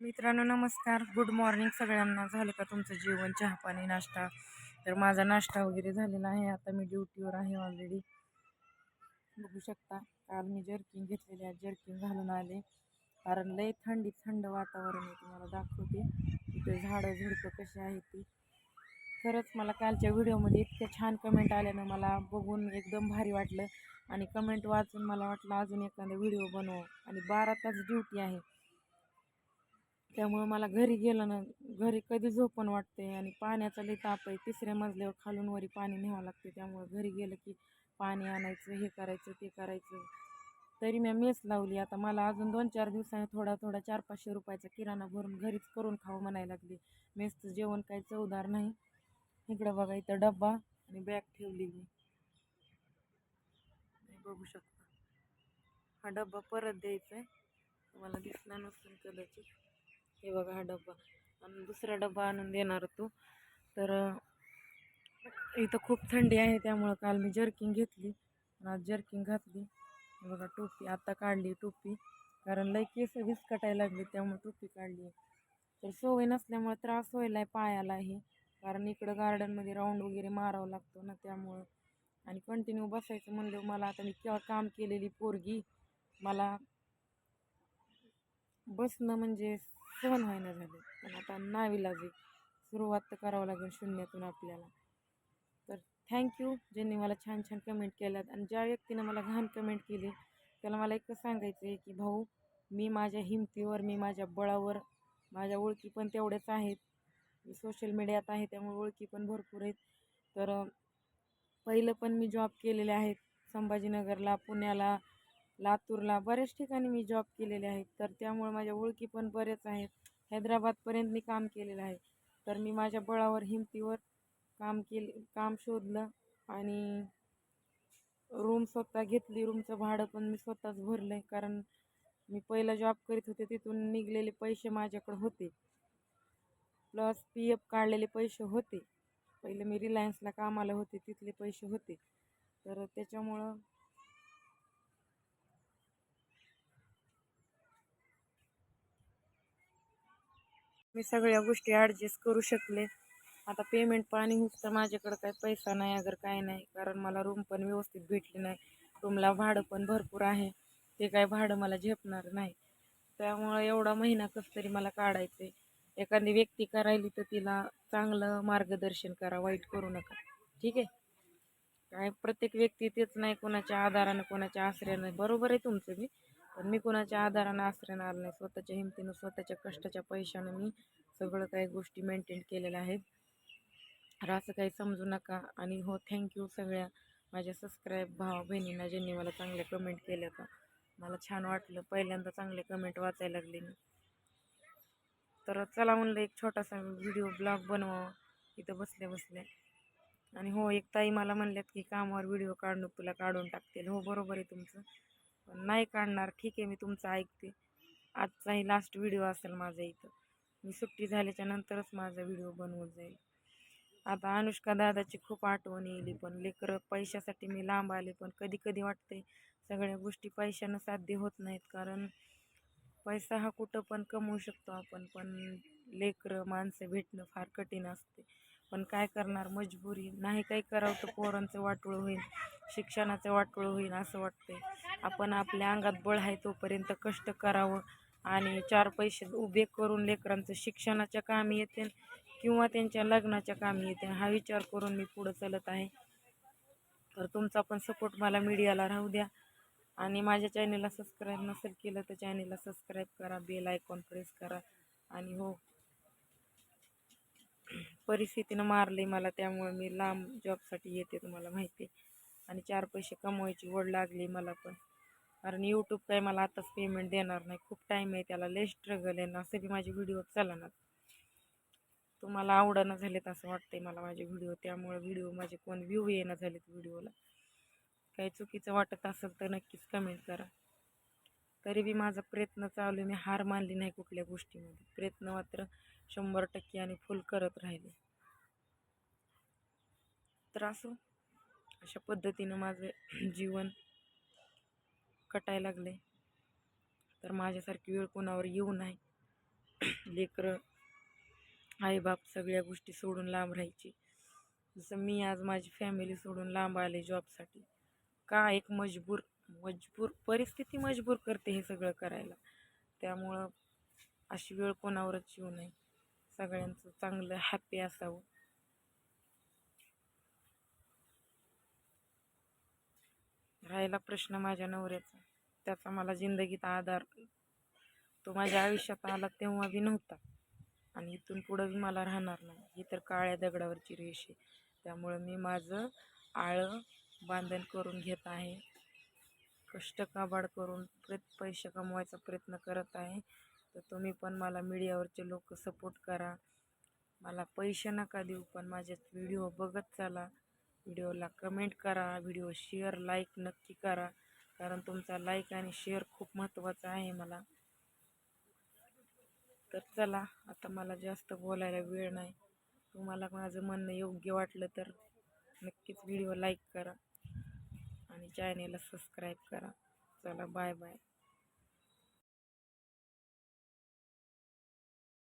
मित्रांनो नमस्कार. Good morning सगळ्यांना. झालं का तुमचं जेवण? चहा पाणी नाश्ता? तर माझा नाश्ता वगैरे झालेला आहे. आता मी ड्युटीवर आहे ऑलरेडी बघू शकता. काल मी जर्किंग घेतलेली आहे. जर्किंग घालून आले. कारण लय थंडी थंड वातावरण आहे. तुम्हाला दाखवते. तिथे झाडं झुडपं कशी आहेत ती. खरंच मला कालच्या व्हिडिओमध्ये इतक्या छान कमेंट आल्यानं मला बघून एकदम भारी वाटलं. आणि कमेंट वाचून मला वाटलं अजून एखादा व्हिडिओ बनव. आणि बारा तास ड्युटी आहे. त्यामुळं मला घरी गेलं ना घरी कधी झोपण वाटते आणि पाण्याचा लई ताप आहे. तिसऱ्या मजल्यावर खालून वरी पाणी न्यावं लागते. त्यामुळं घरी गेलं की पाणी आणायचं हे करायचं ते करायचं. तरी मी मेस लावली. आता मला अजून दोन चार दिवसाने थोडा थोडा चार पाचशे रुपयाचा किराणा भरून घरीच करून खावं म्हणायला लागली. मेसचं जेवण काही चवदार नाही. इकडं बघा इथं डब्बा आणि बॅग ठेवली मी. बघू शकता. हा डब्बा परत द्यायचा आहे तुम्हाला दिसला नसून कदाचित. हे बघा हा डब्बा. आणि दुसरा डब्बा आणून देणार तो. तर इथं खूप थंडी आहे त्यामुळं काल मी जर्किंग घेतली. आज जर्किंग घातली. बघा टोपी. आत्ता काढली टोपी. कारण लई केस विस्कटायला लागली त्यामुळे टोपी काढली. तर सवय नसल्यामुळे त्रास व्हायला आहे पायालाही कारण इकडं गार्डनमध्ये राऊंड वगैरे मारावं लागतो ना त्यामुळं. आणि कंटिन्यू बसायचं म्हणलं मला आता मी केव्हा काम केलेली पोरगी मला बसणं म्हणजे सहन व्हायला झाले. पण आता नावीलाज सुरुवात तर करावं लागेल शून्यातून आपल्याला. तर थँक्यू ज्यांनी मला छान छान कमेंट केल्यात आणि ज्या व्यक्तीनं मला घाण कमेंट केली त्याला मला एकच सांगायचं आहे की भाऊ मी माझ्या हिमतीवर मी माझ्या बळावर माझ्या ओळखी पण तेवढ्याच आहेत. मी सोशल मीडियात आहे त्यामुळे ओळखी पण भरपूर आहेत. तर पहिलं पण मी जॉब केलेले आहेत संभाजीनगरला पुण्याला लातूरला बऱ्याच ठिकाणी मी जॉब केलेले आहेत. तर त्यामुळे माझ्या ओळखी पण बरेच आहेत. हैदराबादपर्यंत मी काम केलेलं आहे. तर मी माझ्या बळावर हिमतीवर काम केले काम शोधलं आणि रूम स्वतः घेतली. रूमचं भाडं पण मी स्वतःच भरलं आहे कारण मी पहिला जॉब करीत होते तिथून निघलेले पैसे माझ्याकडे होते. प्लस पी एफ काढलेले पैसे होते. पहिले मी रिलायन्सला कामाला होते तिथले पैसे होते. तर त्याच्यामुळं मी सगळ्या गोष्टी ॲडजस्ट करू शकले. आता पेमेंट पाणी होतं माझ्याकडं काही पैसा नाही अगर काय नाही. कारण मला रूम पण व्यवस्थित भेटली नाही. रूमला भाडं पण भरपूर आहे. ते काय भाडं मला झेपणार नाही. त्यामुळं एवढा महिना कसं तरी मला काढायचं आहे एखादी व्यक्ती करायली तर तिला चांगलं मार्गदर्शन करा वाईट करू नका. ठीक आहे? काय प्रत्येक व्यक्ती तेच नाही कोणाच्या आधारानं कोणाच्या आश्रयानं. बरोबर आहे तुमचं बी. पण मी कोणाच्या आधारानं आश्रयानं आलं नाही. स्वतःच्या हिमतीनं स्वतःच्या कष्टाच्या पैशानं मी सगळं काही गोष्टी मेंटेन केलेल्या आहेत. तर असं काही समजू नका. आणि हो थँक्यू सगळ्या माझ्या सबस्क्राईब भाव बहिणींना ज्यांनी मला चांगल्या कमेंट केल्या का. मला छान वाटलं. पहिल्यांदा चांगले कमेंट वाचायला लागले मी. तर चला म्हणलं एक छोटासा व्हिडिओ ब्लॉग बनवावा. इथं बसल्या बसल्या. आणि हो एक ताई मला म्हणल्यात की कामावर व्हिडिओ काढणं तुला काढून टाकतील. हो बरोबर आहे तुमचं. पण नाही काढणार ठीक आहे मी तुमचं ऐकते. आजचाही लास्ट व्हिडिओ असेल माझा इथं. मी सुट्टी झाल्याच्या नंतरच माझा व्हिडिओ बनवून जाईल. आता अनुष्का दादाची खूप आठवण येईल पण लेकरं पैशासाठी मी लांब आले पण कधी कधी वाटते सगळ्या गोष्टी पैशानं साध्य होत नाहीत कारण पैसा हा कुठं पण कमवू शकतो आपण पण लेकरं माणसं भेटणं फार कठीण असते. पण काय करणार? मजबुरी. नाही काही करावं तर पोरांचं वाटोळं होईल. शिक्षणाचं वाटोळं होईल असं वाटतंय. आपण आपल्या अंगात बळ आहे तोपर्यंत कष्ट करावं आणि चार पैसे उभे करून लेकरांचं शिक्षणाच्या कामी येते किंवा त्यांच्या लग्नाच्या कामी येते. हा विचार करून मी पुढं चालत आहे. तर तुमचा पण सपोर्ट मला मीडियाला राहू द्या. आणि माझ्या चॅनेलला सबस्क्राईब नसेल केलं तर चॅनेलला सबस्क्राईब करा. बेल आयकॉन प्रेस करा. आणि हो परिस्थितीनं मारले मला त्यामुळे मी लांब जॉबसाठी येते तुम्हाला माहिती आहे. आणि चार पैसे कमवायची ओढ लागली मला पण. कारण यूट्यूब काय मला आताच पेमेंट देणार नाही. खूप टाईम आहे त्याला लय स्ट्रगल आहे ना. असं बी माझे व्हिडिओ चालणार तुम्हाला आवडणं झालेत असं वाटतंय मला माझे व्हिडिओ त्यामुळे व्हिडिओ माझे कोण व्ह्यू येणं झालेत व्हिडिओला काही चुकीचं वाटत असेल तर नक्कीच कमेंट करा. तरी बी माझा प्रयत्न चालू आहे. मी हार मानली नाही कुठल्या गोष्टीमध्ये. प्रयत्न मात्र शंभर टक्के आणि फुल करत राहिले. तर असं अशा पद्धतीनं माझं जीवन कटायला लागले तर माझ्यासारखी वेळ कोणावर येऊ नाही लेकरं आईबाप सगळ्या गोष्टी सोडून लांब राहायची. जसं मी आज माझी फॅमिली सोडून लांब आले जॉबसाठी का एक मजबूर मजबूर परिस्थिती मजबूर करते हे सगळं करायला. त्यामुळं अशी वेळ कोणावरच येऊ नये. सगळ्यांचं चांगलं हॅपी असावं. राहिला प्रश्न माझ्या नवऱ्याचा. त्याचा मला जिंदगीत आधार. तो माझ्या आयुष्यात आला तेव्हा बी नव्हता. आणि इथून पुढं बी मला राहणार नाही. ही तर काळ्या दगडावरची रेष आहे. त्यामुळं मी माझं आळं बांधण करून घेत आहे. कष्ट काबाड करून प्रत पैसे कमवायचा प्रयत्न करत आहे. तर तुम्ही पण मला मीडियावरचे लोक सपोर्ट करा. मला पैसे नका देऊ पण माझ्या व्हिडिओ बघत चला. व्हिडिओला कमेंट करा व्हिडिओ शेअर लाईक नक्की करा. कारण तुमचा लाईक आणि शेअर खूप महत्त्वाचा आहे मला. तर चला आता मला जास्त बोलायला वेळ नाही. तुम्हाला माझं म्हणणं योग्य वाटलं तर नक्कीच व्हिडिओ लाईक करा. आणि चॅनेलला सबस्क्राईब करा. चला बाय बाय